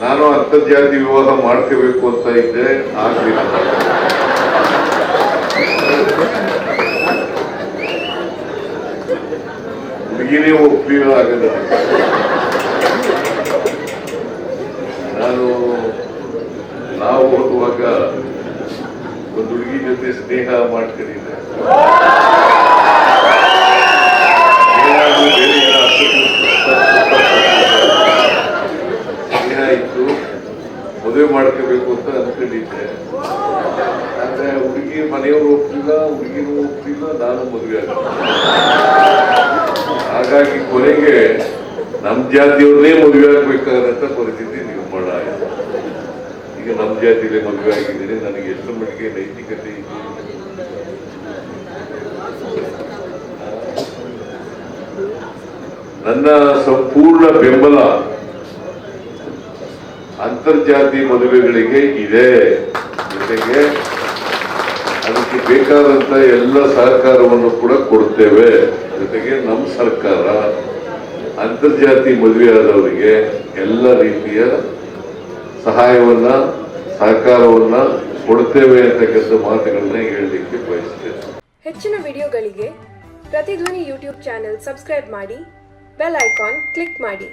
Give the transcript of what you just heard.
ನಾನು ಅಂತರ್ಜಾತಿ ವಿವಾಹ ಮಾಡ್ಕೋಬೇಕು ಅಂತ ಇದ್ದೆ ಆಗಲಿಲ್ಲ. ಹುಡುಗಿನೇ ಒಪ್ಪಿಲ್ಲ ಆಗದ ನಾನು, ನಾವು ಓದುವಾಗ ಒಂದು ಹುಡುಗಿ ಜೊತೆ ಸ್ನೇಹ ಮಾಡ್ಕೊಂಡಿದ್ದೆ. ಇತ್ತು ಮದುವೆ ಮಾಡ್ಕೋಬೇಕು ಅಂತ ಅನ್ಕೊಂಡಿದ್ದೆ. ಆದ್ರೆ ಹುಡುಗಿ ಮನೆಯವರು ಒಪ್ಪಿಲ್ಲ ಹುಡುಗಿನೂ ಒಪ್ಪಿಲ್ಲ ನಾನು ಮದುವೆ ಆಗ ಹಾಗಾಗಿ ಕೊನೆಗೆ ನಮ್ ಜಾತಿಯವ್ರನ್ನೇ ಮದುವೆ ಆಗ್ಬೇಕಾದಂತ ಪರಿಸ್ಥಿತಿ ನಿರ್ಮಾಣ ಆಯಿತು. ಈಗ ನಮ್ಮ ಜಾತಿಯಲ್ಲೇ ಮದುವೆ ಆಗಿದ್ದೀನಿ, ನನಗೆ ಎಷ್ಟು ಮಟ್ಟಿಗೆ ನೈತಿಕತೆ ನನ್ನ ಸಂಪೂರ್ಣ ಬೆಂಬಲ ಅಂತರ್ಜಾತಿ ಮದುವೆಗಳಿಗೆ ಇದೆ. ಜೊತೆಗೆ ಅದಕ್ಕೆ ಬೇಕಾದಂತ ಎಲ್ಲ ಸಹಕಾರವನ್ನು ಕೂಡ ಕೊಡ್ತೇವೆ. ಜೊತೆಗೆ ನಮ್ಮ ಸರ್ಕಾರ ಅಂತರ್ಜಾತಿ ಮದುವೆ ಆದವರಿಗೆ ಎಲ್ಲ ರೀತಿಯ ಸಹಾಯವನ್ನ, ಸಹಕಾರವನ್ನ ಕೊಡ್ತೇವೆ ಅಂತಕ್ಕಂಥ ಮಾತುಗಳನ್ನ ಹೇಳಲಿಕ್ಕೆ ಬಯಸ್ತೇನೆ. ಹೆಚ್ಚಿನ ವಿಡಿಯೋಗಳಿಗೆ ಪ್ರತಿಧ್ವನಿ ಯೂಟ್ಯೂಬ್ ಚಾನೆಲ್ ಸಬ್ಸ್ಕ್ರೈಬ್ ಮಾಡಿ, ಬೆಲ್ ಐಕಾನ್ ಕ್ಲಿಕ್ ಮಾಡಿ.